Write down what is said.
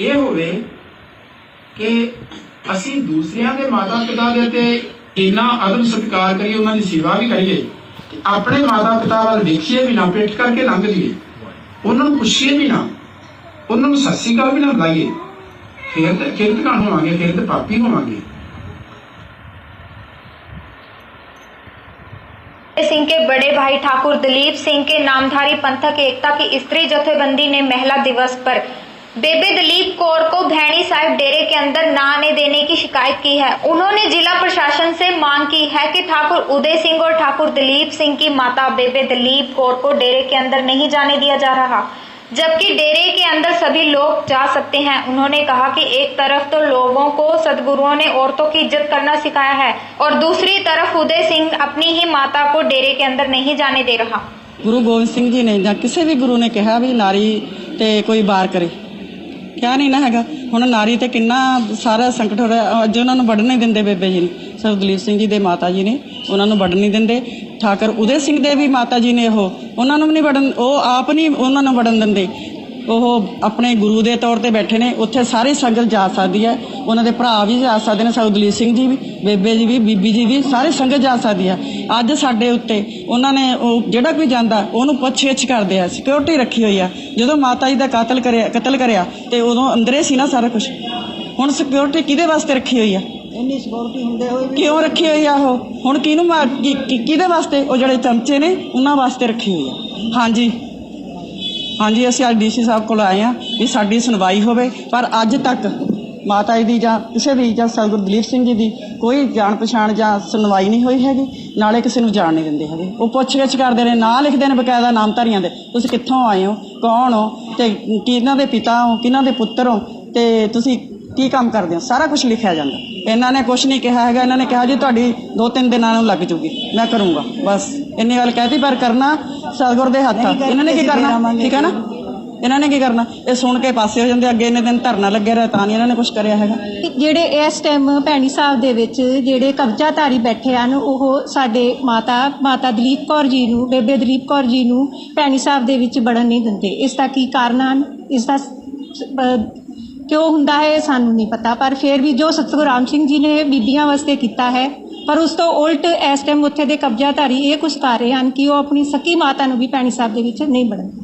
ਇਹ ਹੋਵੇ ਕਿ ਅਸੀਂ ਦੂਸਰਿਆਂ ਦੇ ਮਾਤਾ ਪਿਤਾ ਦੇ ਤੇ ਇੰਨਾ ਅਦਬ ਸਤਿਕਾਰ ਕਰੀਏ ਉਹਨਾਂ ਦੀ ਸੇਵਾ ਵੀ ਕਰੀਏ ਕਿ ਆਪਣੇ ਮਾਤਾ ਪਿਤਾ ਵੱਲ ਦੇਖੀਏ ਵੀ ਨਾ ਪਿੱਠ ਕਰਕੇ ਲੰਘ ਜੀਏ ਉਹਨਾਂ ਨੂੰ ਪੁੱਛੀਏ ਵੀ ਨਾ ਉਹਨਾਂ ਨੂੰ ਸਤਿ ਸ੍ਰੀ ਅਕਾਲ ਵੀ ਨਾ ਬੁਲਾਈਏ ਫਿਰ ਤੇ ਫਿਰ ਤੇ ਕਾਣ ਹੋਵਾਂਗੇ ਫਿਰ ਤੇ ਪਾਪੀ ਹੋਵਾਂਗੇ सिंह के बड़े भाई ठाकुर दिलीप सिंह के नामधारी पंथक एकता की स्त्री जथेबंदी ने महिला दिवस पर बेबे दिलीप खैनी साहिब डेरे के अंदर न आने देने की शिकायत की है। उन्होंने जिला प्रशासन से मांग की है कि ठाकुर उदय सिंह और ठाकुर दिलीप सिंह की माता बेबे दिलीप कौर को डेरे के अंदर नहीं जाने दिया जा रहा, जबकि डेरे के अंदर सभी लोग जा सकते हैं। उन्होंने कहा कि एक तरफ़ तो लोगों को सदगुरुओं ने औरतों की इज़्ज़त करना सिखाया है और दूसरी तरफ़ उदय सिंह अपनी ही माता को डेरे के अंदर नहीं जाने दे रहा। गुरु गोविंद सिंह जी ने किसी भी गुरु ने कहा भी नारी ते कोई बार करे ਕਿਹਾ ਨਹੀਂ ਨਾ ਹੈਗਾ। ਹੁਣ ਨਾਰੀ ਤੇ ਕਿੰਨਾ ਸਾਰਾ ਸੰਕਟ ਹੋ ਰਿਹਾ। ਅੱਜ ਉਹਨਾਂ ਨੂੰ ਵੜਨ ਨਹੀਂ ਦਿੰਦੇ ਬੇਬੇ ਜੀ ਨੂੰ। ਸਰ ਦਲੀਪ ਸਿੰਘ ਜੀ ਦੇ ਮਾਤਾ ਜੀ ਨੇ ਉਹਨਾਂ ਨੂੰ ਵੜਨ ਨਹੀਂ ਦਿੰਦੇ। ਠਾਕਰ ਉਦੇ ਸਿੰਘ ਦੇ ਵੀ ਮਾਤਾ ਜੀ ਨੇ ਉਹ। ਉਹਨਾਂ ਨੂੰ ਵੀ ਨਹੀਂ ਵੜਨ ਉਹ ਆਪ ਨਹੀਂ ਉਹਨਾਂ ਨੂੰ ਵੜਨ ਦਿੰਦੇ। ਉਹ ਆਪਣੇ ਗੁਰੂ ਦੇ ਤੌਰ ਤੇ ਬੈਠੇ ਨੇ ਉੱਥੇ ਸਾਰੀ ਸੰਗਤ ਜਾ ਸਕਦੀ ਹੈ। ਉਹਨਾਂ ਦੇ ਭਰਾ ਵੀ ਜਾ ਸਕਦੇ ਨੇ ਸੌਦਲੀਪ ਸਿੰਘ ਜੀ ਵੀ ਬੇਬੇ ਜੀ ਵੀ ਬੀਬੀ ਜੀ ਵੀ ਸਾਰੀ ਸੰਗਤ ਜਾ ਸਕਦੀ ਹੈ। ਅੱਜ ਸਾਡੇ ਉੱਤੇ ਉਹਨਾਂ ਨੇ ਉਹ ਜਿਹੜਾ ਕੋਈ ਜਾਂਦਾ ਉਹਨੂੰ ਪੁੱਛ-ਗਿੱਛ ਕਰਦੇ ਆ ਸਿਕਿਉਰਿਟੀ ਰੱਖੀ ਹੋਈ ਆ। ਜਦੋਂ ਮਾਤਾ ਜੀ ਦਾ ਕਤਲ ਕਰਿਆ ਕਤਲ ਕਰਿਆ ਤੇ ਉਦੋਂ ਅੰਦਰੇ ਸੀ ਨਾ ਸਾਰਾ ਕੁਝ ਹੁਣ ਸਿਕਿਉਰਿਟੀ ਕਿਹਦੇ ਵਾਸਤੇ ਰੱਖੀ ਹੋਈ ਆ? ਇੰਨੀ ਸਿਕਿਉਰਿਟੀ ਹੁੰਦੇ ਹੋਏ ਕਿਉਂ ਰੱਖੀ ਹੋਈ ਆ ਉਹ? ਹੁਣ ਕਿਹਨੂੰ ਕਿਹਦੇ ਵਾਸਤੇ? ਉਹ ਜਿਹੜੇ ਚਮਚੇ ਨੇ ਉਹਨਾਂ ਵਾਸਤੇ ਰੱਖੀ ਹੋਈ ਆ। ਹਾਂਜੀ। ਹਾਂਜੀ, ਅਸੀਂ ਅੱਜ ਡੀਸੀ ਸਾਹਿਬ ਕੋਲ ਆਏ ਹਾਂ ਵੀ ਸਾਡੀ ਸੁਣਵਾਈ ਹੋਵੇ, ਪਰ ਅੱਜ ਤੱਕ ਮਾਤਾ ਜੀ ਦੀ ਜਾਂ ਕਿਸੇ ਦੀ ਜਾਂ ਸਤਿਗੁਰੂ ਦਲੀਪ ਸਿੰਘ ਜੀ ਦੀ ਕੋਈ ਜਾਣ ਪਛਾਣ ਜਾਂ ਸੁਣਵਾਈ ਨਹੀਂ ਹੋਈ ਹੈਗੀ, ਨਾਲੇ ਕਿਸੇ ਨੂੰ ਜਾਣ ਨਹੀਂ ਦਿੰਦੇ ਹੈਗੇ। ਉਹ ਪੁੱਛਗਿੱਛ ਕਰਦੇ ਨੇ ਨਾਂ ਲਿਖਦੇ ਨੇ ਬਕਾਇਦਾ ਨਾਮਧਾਰੀਆਂ ਦੇ, ਤੁਸੀਂ ਕਿੱਥੋਂ ਆਏ ਹੋ? ਕੌਣ ਹੋ? ਤੇ ਕਿਹਨਾਂ ਦੇ ਪਿਤਾ ਹੋ? ਕਿਹਨਾਂ ਦੇ ਪੁੱਤਰ ਹੋ? ਤੇ ਤੁਸੀਂ ਕੀ ਕੰਮ ਕਰਦੇ ਹੋ? ਸਾਰਾ ਕੁਝ ਲਿਖਿਆ ਜਾਂਦਾ। ਇਹਨਾਂ ਨੇ ਕੁਝ ਨਹੀਂ ਕਿਹਾ ਹੈਗਾ। ਇਹਨਾਂ ਨੇ ਕਿਹਾ ਜੀ ਤੁਹਾਡੀ ਦੋ ਤਿੰਨ ਦਿਨਾਂ ਨੂੰ ਲੱਗ ਜੂਗੀ। ਮੈਂ ਕਰੂੰਗਾ। ਬਸ। ਇੰਨੀ ਗੱਲ ਕਹਿਤੀ ਪਰ ਕਰਨਾ ਸਤਿਗੁਰ ਦੇ ਹੱਥ। ਆ ਇਹਨਾਂ ਨੇ ਕੀ ਕਰਨਾ? ਠੀਕ ਹੈ ਨਾ? ਇਹਨਾਂ ਨੇ ਕੀ ਕਰਨਾ? ਇਹ ਸੁਣ ਕੇ ਪਾਸੇ ਹੋ ਜਾਂਦੇ ਅੱਗੇ ਇੰਨੇ ਦਿਨ ਧਰਨਾ ਲੱਗਿਆ ਰਿਹਾ ਤਾਂ ਨਹੀਂ ਇਹਨਾਂ ਨੇ ਕੁਝ ਕਰਿਆ ਹੈਗਾ। ਜਿਹੜੇ ਇਸ ਟਾਈਮ ਭੈਣੀ ਸਾਹਿਬ ਦੇ ਵਿੱਚ ਜਿਹੜੇ ਕਬਜ਼ਾਧਾਰੀ ਬੈਠੇ ਹਨ ਉਹ ਸਾਡੇ ਮਾਤਾ ਮਾਤਾ ਦਲੀਪ ਕੌਰ ਜੀ ਨੂੰ ਬੇਬੇ ਦਲੀਪ ਕੌਰ ਜੀ ਨੂੰ ਭੈਣੀ ਸਾਹਿਬ ਦੇ ਵਿੱਚ ਵੜਨ ਨਹੀਂ ਦਿੰਦੇ। ਇਸ ਦਾ ਕੀ ਕਾਰਨ ਹਨ? ਇਸ ਦਾ ਕਿਉਂ ਹੁੰਦਾ ਹੈ ਸਾਨੂੰ ਨਹੀਂ ਪਤਾ। ਪਰ ਫਿਰ ਵੀ ਜੋ ਸਤਿਗੁਰੂ ਰਾਮ ਸਿੰਘ ਜੀ ਨੇ ਬੀਬੀਆਂ ਵਾਸਤੇ ਕੀਤਾ ਹੈ, ਪਰ ਉਸ ਤੋਂ ਉਲਟ ਇਸ ਟਾਈਮ ਉੱਥੇ ਦੇ ਕਬਜ਼ਾਧਾਰੀ ਇਹ ਕੁਝ ਕਰ ਰਹੇ ਹਨ ਕਿ ਉਹ ਆਪਣੀ ਸਕੀ ਮਾਤਾ ਨੂੰ ਵੀ ਭੈਣੀ ਸਾਹਿਬ ਦੇ ਵਿੱਚ ਨਹੀਂ ਬਣਨ